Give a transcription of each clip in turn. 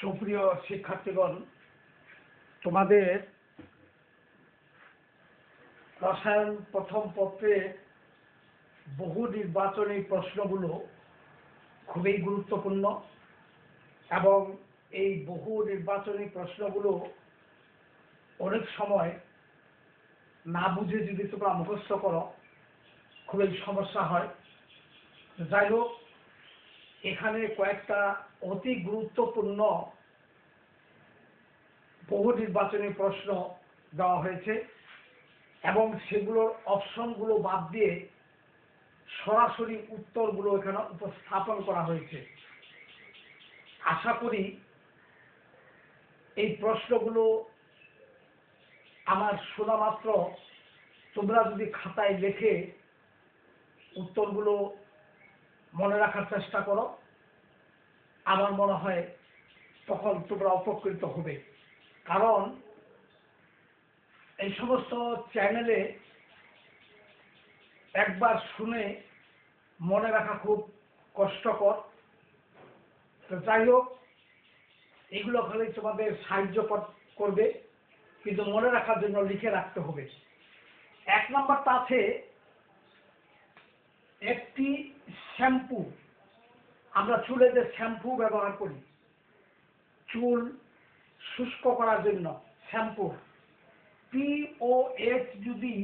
সুপ্রিয় শিক্ষার্থীগণ, তোমাদের রসায়ন প্রথম পত্রে বহু নির্বাচনী প্রশ্নগুলো খুবই গুরুত্বপূর্ণ এবং এই বহু নির্বাচনী প্রশ্নগুলো অনেক সময় না বুঝে যদি তোমরা মুখস্থ করো, খুবই সমস্যা হয়। যাই হোক, এখানে কয়েকটা অতি গুরুত্বপূর্ণ বহু নির্বাচনী প্রশ্ন দেওয়া হয়েছে এবং সেগুলোর অপশনগুলো বাদ দিয়ে সরাসরি উত্তরগুলো এখানে উপস্থাপন করা হয়েছে। আশা করি এই প্রশ্নগুলো আমার শোনা মাত্র। তোমরা যদি খাতায় লেখে উত্তরগুলো মনে রাখার চেষ্টা করো। আমার মনে হয় তখন তোমরা উপকৃত হবে। কারণ এই সমস্ত চ্যানেলে একবার শুনে মনে রাখা খুব কষ্টকর। তো যাই হোক, এগুলো খালি তোমাদের সাহায্য করবে, কিন্তু মনে রাখার জন্য লিখে রাখতে হবে। এক নম্বরটা আছে, একটি শ্যাম্পু। আমরা চুলে যে শ্যাম্পু ব্যবহার করি, চুল শুষ্ক করার জন্য shampoo p O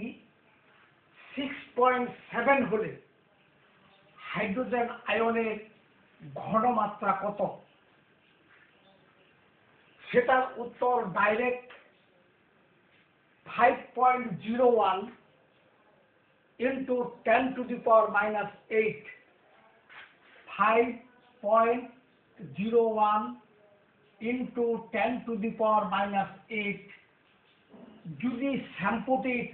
six point seven হলে হাইড্রোজেন আয়নের ঘনমাত্রা কত? সেটার উত্তর direct five point zero one into 10 to the power minus 8 5.01 into 10 to the power minus 8 যদি শ্যাম্পুটির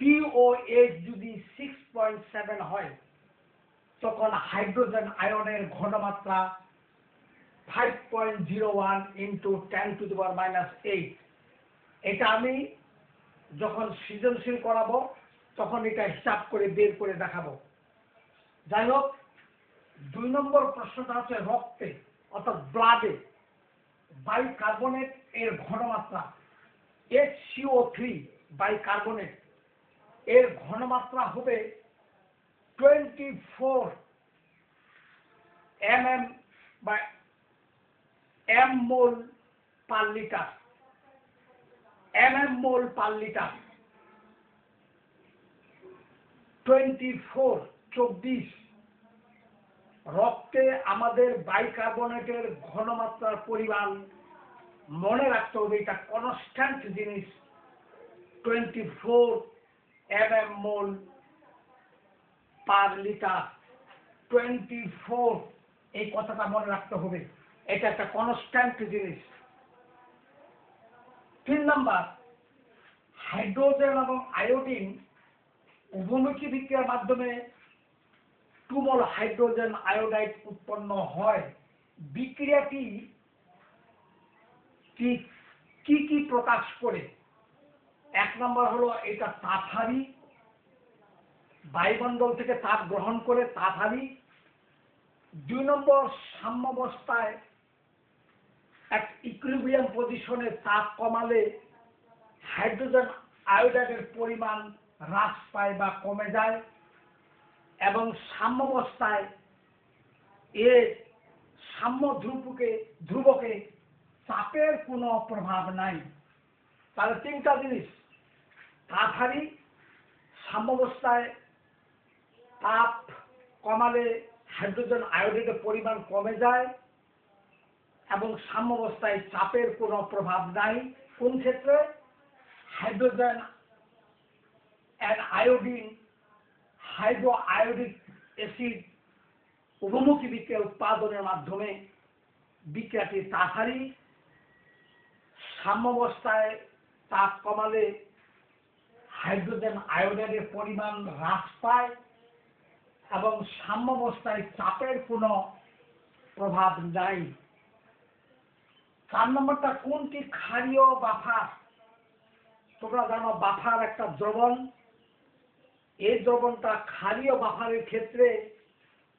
পিওএইচ যদি সিক্স পয়েন্ট সেভেন হয়, তখন হাইড্রোজেন আয়নের ঘনমাত্রা five point zero one into ten to the power minus eight এটা আমি যখন সৃজনশীল করাবো, তখন এটা হিসাব করে বের করে দেখাবো। যাই হোক দুই নম্বর প্রশ্নটা হচ্ছে রক্তে, অর্থাৎ ব্লাডে বাইকার্বনেট এর ঘনমাত্রা এইচ সিও থ্রি বাইকার্বনেট এর ঘনমাত্রা হবে টোয়েন্টি ফোর এম এম বা M mole per litre M M mole per litre twenty four চব্বিশ রক্তে আমাদের বাইকার্বনেটের ঘনমাত্রার পরিমাণ মনে রাখতে হবে, এটা কনস্ট্যান্ট জিনিস twenty four M M mole per litre twenty four এই কথাটা মনে রাখতে হবে, এটা একটা কনস্ট্যান্ট জিনিস। তিন নাম্বার হাইড্রোজেন এবং আয়োডিন উভমুখী বিক্রিয়ার মাধ্যমে টুমল হাইড্রোজেন আয়োডাইড উৎপন্ন হয়। বিক্রিয়াটি কি কি প্রকাশ করে? এক নম্বর হলো এটা তাপহারি বায়ুমণ্ডল থেকে তাপ গ্রহণ করে তাপহারি দুই নম্বর সাম্যাবস্থায় এক ইকুইলিব্রিয়াম পজিশনে তাপ কমালে হাইড্রোজেন আয়োডাইডের পরিমাণ হ্রাস পায় বা কমে যায়। এবং সাম্যবস্থায় এর সাম্য ধ্রুবকে ধ্রুবকে চাপের কোনো প্রভাব নাই। তাহলে তিনটা জিনিস। তাপহারি সাম্যবস্থায় তাপ কমালে হাইড্রোজেন আয়োডাইডের পরিমাণ কমে যায় এবং সাম্যবস্থায় চাপের কোনো প্রভাব নাই। কোন ক্ষেত্রে? Hydrogen and iodine hydroiodic acid উপমুখী বিক্রিয়া উৎপাদনের মাধ্যমে বিক্রিয়াটি তাড়াতাড়ি সাম্যাবস্থায় তাপ কমালে হাইড্রোজেন আয়োডাইডের পরিমাণ হ্রাস পায় এবং সাম্যাবস্থায় চাপের কোনো প্রভাব নাই। চার নম্বরটা, কোনটি ক্ষারীয় বাফার? তোমরা জানো বাফার একটা দ্রবণ। এই দ্রবণটা ক্ষারীয় বাফারের ক্ষেত্রে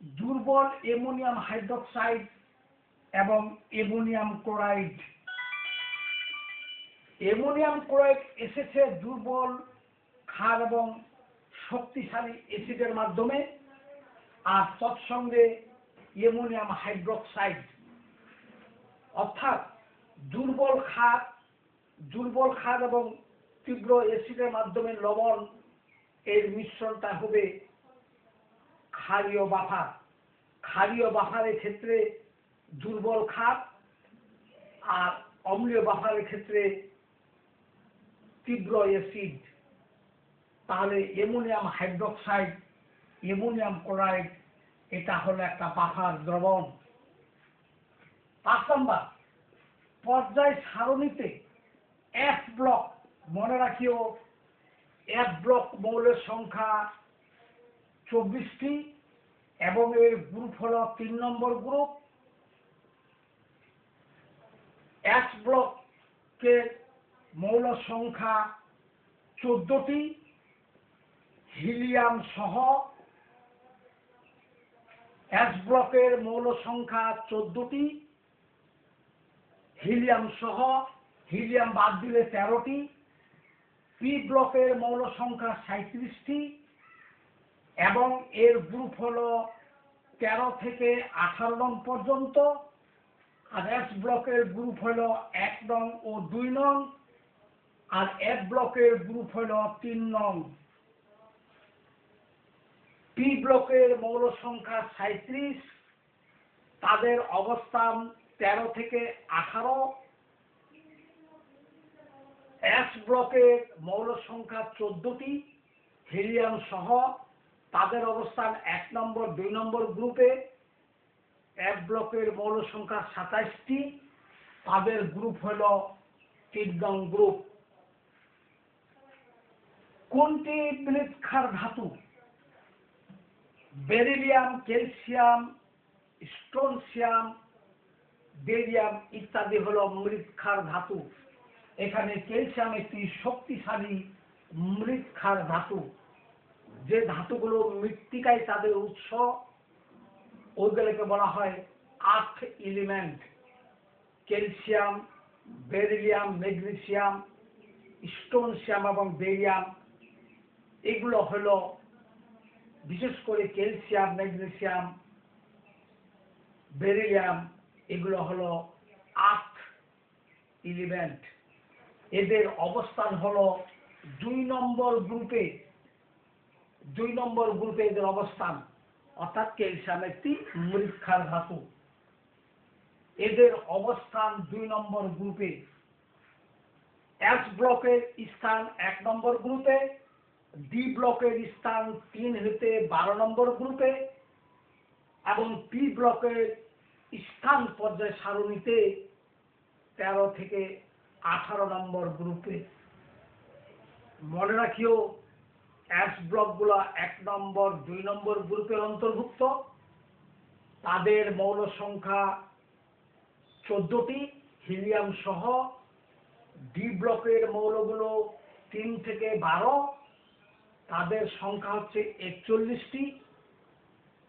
দুর্বল অ্যামোনিয়াম হাইড্রোক্সাইড এবং অ্যামোনিয়াম ক্লোরাইড। অ্যামোনিয়াম ক্লোরাইড এসেছে দুর্বল, ক্ষার এবং শক্তিশালী অ্যাসিডের মাধ্যমে আর তৎসঙ্গে অ্যামোনিয়াম হাইড্রোক্সাইড। অর্থাৎ দুর্বল ক্ষার দুর্বল ক্ষার এবং তীব্র অ্যাসিডের মাধ্যমে লবণ এর মিশ্রণটা হবে ক্ষারীয় বাফার। ক্ষারীয় বাফারের ক্ষেত্রে দুর্বল ক্ষার আর অম্লীয় বাফারের ক্ষেত্রে তীব্র অ্যাসিড। তাহলে অ্যামোনিয়াম হাইড্রোক্সাইড, অ্যামোনিয়াম ক্লোরাইড, এটা হলো একটা বাফার দ্রবণ। পাঁচ নম্বর, পর্যায় সারণীতে এফ ব্লক মনে রাখিও এফ ব্লক মৌলের সংখ্যা চব্বিশটি এবং এর গ্রুপ হল তিন নম্বর গ্রুপ এস ব্লকের মৌল সংখ্যা চোদ্দটি, হিলিয়াম সহ। এস ব্লকের মৌল সংখ্যা চোদ্দটি, হিলিয়াম সহ। হিলিয়াম বাদ দিলে তেরোটি। পি ব্লকের মৌল সংখ্যা সাঁত্রিশটি এবং এর গ্রুপ হল তেরো থেকে আঠারো নং পর্যন্ত। আর এস ব্লকের গ্রুপ হল এক নং ও দুই নং। আর এফ ব্লকের গ্রুপ হল তিন নং। পি ব্লকের মৌল সংখ্যা সাঁত্রিশ তাদের অবস্থান তেরো থেকে আঠারো। এস ব্লকের মৌল সংখ্যা চোদ্দটি হিলিয়াম সহ তাদের অবস্থান এক নম্বর, দুই নম্বর গ্রুপে এক ব্লকের মৌল সংখ্যা সাতাইশটি, তাদের গ্রুপ হল তিন গ্রুপ কোনটি মৃৎক্ষার ধাতু? বেরিলিয়াম ক্যালসিয়াম স্টোনসিয়াম বেরিয়াম ইত্যাদি হল মৃৎক্ষার ধাতু। এখানে ক্যালসিয়াম একটি শক্তিশালী মৃৎক্ষার ধাতু। যে ধাতুগুলো মৃত্তিকায় তাদের উৎস ওইগুলোকে বলা হয় আট element calcium, beryllium, magnesium, strontium এবং বেরিয়াম, এগুলো হলো বিশেষ করে ক্যালসিয়াম, ম্যাগনেসিয়াম, বেরিলিয়াম, এগুলো হলো আট এলিমেন্ট এদের অবস্থান হলো দুই নম্বর গ্রুপে দুই নম্বর গ্রুপে এদের অবস্থান, অর্থাৎ ক্যালসিয়াম একটি মৃক্ষার ধাতু। এদের অবস্থান দুই নম্বর গ্রুপে এস ব্লকের স্থান এক নম্বর গ্রুপে ডি ব্লকের স্থান তিন হতে বারো নম্বর গ্রুপে এবং পি ব্লকের স্থান পর্যায় সারণীতে তেরো থেকে আঠারো নম্বর গ্রুপে। মনে রাখিও অ্যাস ব্লকগুলো এক নম্বর, দুই নম্বর গ্রুপের অন্তর্ভুক্ত। তাদের মৌল সংখ্যা চোদ্দটি, হিলিয়াম সহ ডি ব্লকের মৌলগুলো তিন থেকে বারো। তাদের সংখ্যা হচ্ছে একচল্লিশটি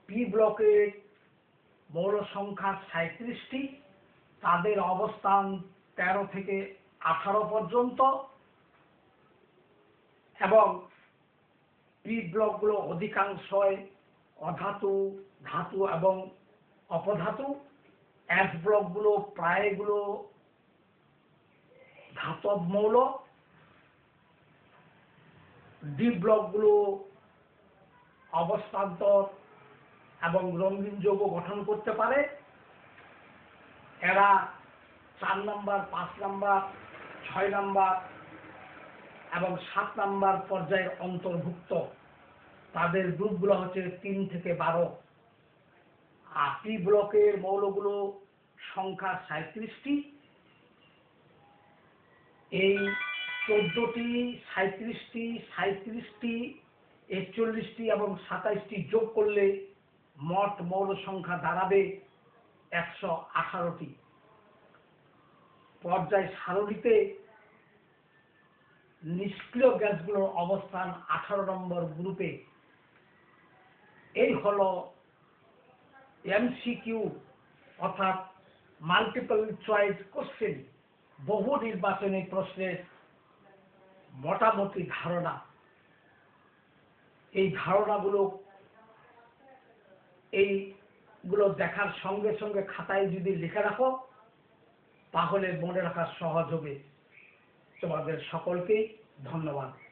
পি ব্লকের মৌল সংখ্যা সাঁত্রিশটি তাদের অবস্থান তেরো থেকে আঠারো পর্যন্ত। এবং পি ব্লকগুলো অধিকাংশই অধাতু, ধাতু এবং অপধাতু। এস ব্লকগুলো প্রায়গুলো ধাতব মৌল। ডি ব্লকগুলো অবস্থান্তর এবং রঙিন যৌগ গঠন করতে পারে। এরা চার নাম্বার, পাঁচ নাম্বার, ছয় নাম্বার এবং সাত নাম্বার পর্যায়ের অন্তর্ভুক্ত। তাদের গ্রুপগুলো হচ্ছে তিন থেকে বারো। আর পি ব্লকের মৌলগুলো সংখ্যা সাঁত্রিশটি এই চোদ্দটি সাঁত্রিশটি সাঁত্রিশটি একচল্লিশটি এবং সাতাইশটি যোগ করলে মোট মৌল সংখ্যা দাঁড়াবে একশো আঠারোটি। পর্যায় সারণীতে নিষ্ক্রিয় গ্যাসগুলোর অবস্থান আঠারো নম্বর গ্রুপে। এই হলো এমসিকিউ অর্থাৎ মাল্টিপল চয়েস কোশ্চেন বহু নির্বাচনী প্রশ্নের মোটামুটি ধারণা। এই ধারণাগুলো এইগুলো দেখার সঙ্গে সঙ্গে খাতায় যদি লিখে রাখো তাহলে মনে রাখা সহজ হবে। তোমাদের সকলকে ধন্যবাদ।